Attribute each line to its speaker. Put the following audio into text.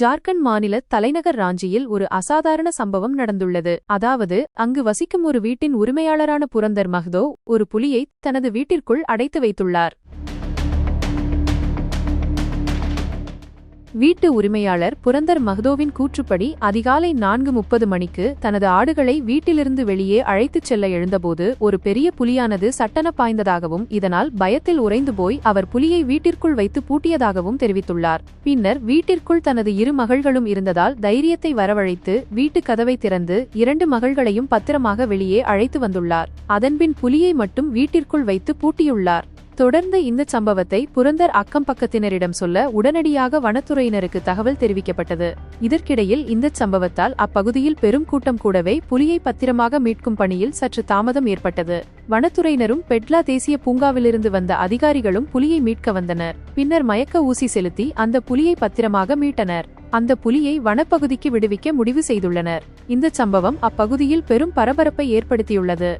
Speaker 1: ஜார்க்கண்ட் மாநில தலைநகர் ராஞ்சியில் ஒரு அசாதாரண சம்பவம் நடந்துள்ளது. அதாவது அங்கு வசிக்கும் ஒரு வீட்டின் உரிமையாளரான புரந்தர் மஹ்தோ ஒரு புலியை தனது வீட்டிற்குள் அடைத்து வைத்துள்ளார். வீட்டு உரிமையாளர் புரந்தர் மஹ்தோவின் கூற்றுப்படி அதிகாலை நான்கு முப்பது மணிக்கு தனது ஆடுகளை வீட்டிலிருந்து வெளியே அழைத்துச் செல்ல எழுந்தபோது ஒரு பெரிய புலியானது சட்டன பாய்ந்ததாகவும் இதனால் பயத்தில் உறைந்து போய் அவர் புலியை வீட்டிற்குள் வைத்து பூட்டியதாகவும் தெரிவித்துள்ளார். பின்னர் வீட்டிற்குள் தனது இரு மகள்களும் இருந்ததால் தைரியத்தை வரவழைத்து வீட்டு கதவை திறந்து இரண்டு மகள்களையும் பத்திரமாக வெளியே அழைத்து வந்துள்ளார். அதன்பின் புலியை மட்டும் வீட்டிற்குள் வைத்து பூட்டியுள்ளார். தொடர்ந்து இந்த சம்பவத்தை புரந்தர் அக்கம் பக்கத்தினரிடம் சொல்ல உடனடியாக வனத்துறையினருக்கு தகவல் தெரிவிக்கப்பட்டது. இதற்கிடையில் இந்த சம்பவத்தால் அப்பகுதியில் பெரும் கூட்டம் கூடவே புலியை பத்திரமாக மீட்கும் பணியில் சற்று தாமதம் ஏற்பட்டது. வனத்துறையினரும் பெட்லா தேசிய பூங்காவிலிருந்து வந்த அதிகாரிகளும் புலியை மீட்க வந்தனர். பின்னர் மயக்க ஊசி செலுத்தி அந்த புலியை பத்திரமாக மீட்டனர். அந்த புலியை வனப்பகுதிக்கு விடுவிக்க முடிவு செய்துள்ளனர். இந்த சம்பவம் அப்பகுதியில் பெரும் பரபரப்பை ஏற்படுத்தியுள்ளது.